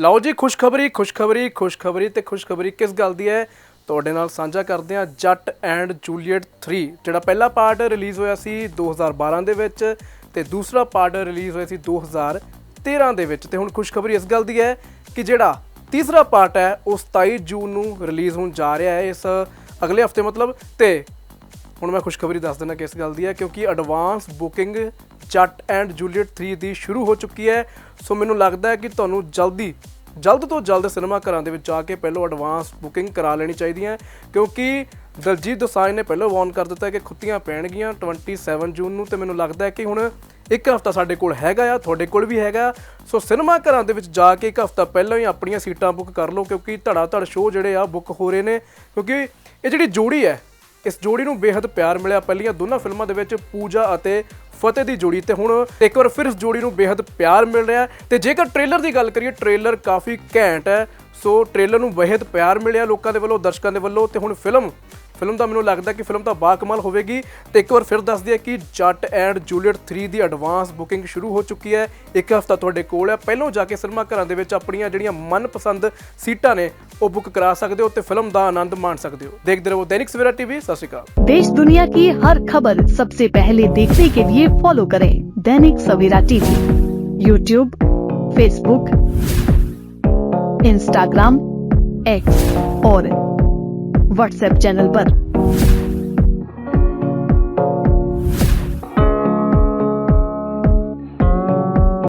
ਲਓ ਜੀ, ਖੁਸ਼ਖਬਰੀ ਖੁਸ਼ਖਬਰੀ ਖੁਸ਼ਖਬਰੀ ਤੇ ਖੁਸ਼ਖਬਰੀ ਕਿਸ ਗੱਲ ਦੀ ਹੈ? ਤੁਹਾਡੇ ਨਾਲ ਸਾਂਝਾ ਕਰਦੇ ਹਾਂ ਜੱਟ ਐਂਡ ਜੂਲੀਅਟ 3 ਜਿਹੜਾ ਪਹਿਲਾ ਪਾਰਟ ਰਿਲੀਜ਼ ਹੋਇਆ ਸੀ 2012 ਦੇ ਵਿੱਚ ਤੇ ਦੂਸਰਾ ਪਾਰਟ ਰਿਲੀਜ਼ ਹੋਇਆ ਸੀ 2013 ਦੇ ਵਿੱਚ ਤੇ ਹੁਣ ਖੁਸ਼ਖਬਰੀ ਇਸ ਗੱਲ ਦੀ ਹੈ ਕਿ ਜਿਹੜਾ ਤੀਸਰਾ ਪਾਰਟ ਹੈ, ਉਹ 27 ਜੂਨ ਨੂੰ ਰਿਲੀਜ਼ ਹੋਣ ਜਾ ਰਿਹਾ ਹੈ ਇਸ ਅਗਲੇ ਹਫ਼ਤੇ ਮਤਲਬ ਤੇ ਹੁਣ ਮੈਂ ਖੁਸ਼ਖਬਰੀ ਦੱਸ ਦਿੰਦਾ ਕਿਸ ਗੱਲ ਦੀ ਹੈ ਕਿਉਂਕਿ advance booking Jatt and Juliet 3 ਦੀ ਸ਼ੁਰੂ ਹੋ ਚੁੱਕੀ ਹੈ। ਸੋ ਮੈਨੂੰ ਲੱਗਦਾ ਹੈ ਕਿ ਤੁਹਾਨੂੰ ਜਲਦੀ, ਜਲਦ ਤੋਂ ਜਲਦ ਸਿਨੇਮਾ ਘਰਾਂ ਦੇ ਵਿੱਚ ਜਾ ਕੇ ਪਹਿਲਾਂ ਐਡਵਾਂਸ ਬੁਕਿੰਗ ਕਰਾ ਲੈਣੀ ਚਾਹੀਦੀ ਹੈ। ਕਿਉਂਕਿ ਦਲਜੀਤ ਦੋਸਾਂਝ ਨੇ ਪਹਿਲਾਂ ਵਾਰਨ ਕਰ ਦਿੱਤਾ ਕਿ ਖੁੱਤੀਆਂ ਪੈਣਗੀਆਂ 27 ਜੂਨ ਨੂੰ ਤੇ ਮੈਨੂੰ ਲੱਗਦਾ ਹੈ ਕਿ ਹੁਣ ਇੱਕ ਹਫਤਾ ਸਾਡੇ ਕੋਲ ਹੈਗਾ ਆ, ਤੁਹਾਡੇ ਕੋਲ ਵੀ ਹੈਗਾ। ਸੋ ਸਿਨੇਮਾ ਘਰਾਂ ਦੇ ਵਿੱਚ ਜਾ ਕੇ ਇੱਕ ਹਫਤਾ ਪਹਿਲਾਂ ਹੀ ਆਪਣੀਆਂ ਸੀਟਾਂ ਬੁੱਕ ਕਰ ਲਓ, ਕਿਉਂਕਿ ਧੜਾ ਧੜ ਸ਼ੋਅ ਜਿਹੜੇ ਆ ਬੁੱਕ ਹੋ ਰਹੇ ਨੇ। ਕਿਉਂਕਿ ਇਹ ਜਿਹੜੀ ਜੋੜੀ ਹੈ ਇਸ ਜੋੜੀ ਨੂੰ ਬੇहद ਪਿਆਰ ਮਿਲਿਆ। ਪਹਿਲੀਆਂ ਦੋਨਾਂ ਫਿਲਮਾਂ ਦੇ ਵਿੱਚ ਪੂਜਾ ਅਤੇ ਫਤਿਹ ਦੀ ਜੋੜੀ ਤੇ ਹੁਣ ਇੱਕ ਵਾਰ ਫਿਰ ਇਸ ਜੋੜੀ ਨੂੰ ਬੇहद ਪਿਆਰ ਮਿਲ ਰਿਹਾ ਤੇ ਜੇਕਰ ਟ੍ਰੇਲਰ ਦੀ ਗੱਲ ਕਰੀਏ, ਟ੍ਰੇਲਰ ਕਾਫੀ ਘੈਂਟ ਹੈ। ਸੋ ਟ੍ਰੇਲਰ ਨੂੰ ਬੇहद ਪਿਆਰ ਮਿਲਿਆ ਲੋਕਾਂ ਦੇ ਵੱਲੋਂ, ਦਰਸ਼ਕਾਂ ਦੇ ਵੱਲੋਂ ਤੇ ਹੁਣ ਫਿਲਮ ਫਿਲਮ ਦਾ ਮੈਨੂੰ ਲੱਗਦਾ ਕਿ ਫਿਲਮ ਤਾਂ ਬਾਕਮਾਲ ਹੋਵੇਗੀ ਤੇ ਇੱਕ ਵਾਰ ਫਿਰ ਦੱਸ ਦਈਏ ਕਿ ਜੱਟ ਐਂਡ ਜੂਲੀਅਟ 3 ਦੀ ਐਡਵਾਂਸ ਬੁਕਿੰਗ ਸ਼ੁਰੂ ਹੋ ਚੁੱਕੀ ਹੈ ਇੱਕ ਹਫਤਾ ਤੁਹਾਡੇ ਕੋਲ ਹੈ ਪਹਿਲਾਂ ਜਾ ਕੇ ਸਿਨੇਮਾ ਘਰਾਂ ਦੇ ਵਿੱਚ ਆਪਣੀਆਂ ਜਿਹੜੀਆਂ ਮਨਪਸੰਦ ਸੀਟਾਂ ਨੇ ਉਹ ਬੁੱਕ ਕਰਾ ਸਕਦੇ ਹੋ ਤੇ ਫਿਲਮ ਦਾ ਆਨੰਦ ਮਾਣ ਸਕਦੇ ਹੋ ਦੇਖਦੇ ਰਹੋ ਦੈਨਿਕ ਸਵੇਰਾ ਟੀਵੀ ਸਤਿ ਸ਼੍ਰੀ ਅਕਾਲ देश दुनिया की हर खबर सबसे पहले देखने के लिए फॉलो करें Dainik Savera TV YouTube Facebook Instagram X और व्हाट्सएप चैनल पर।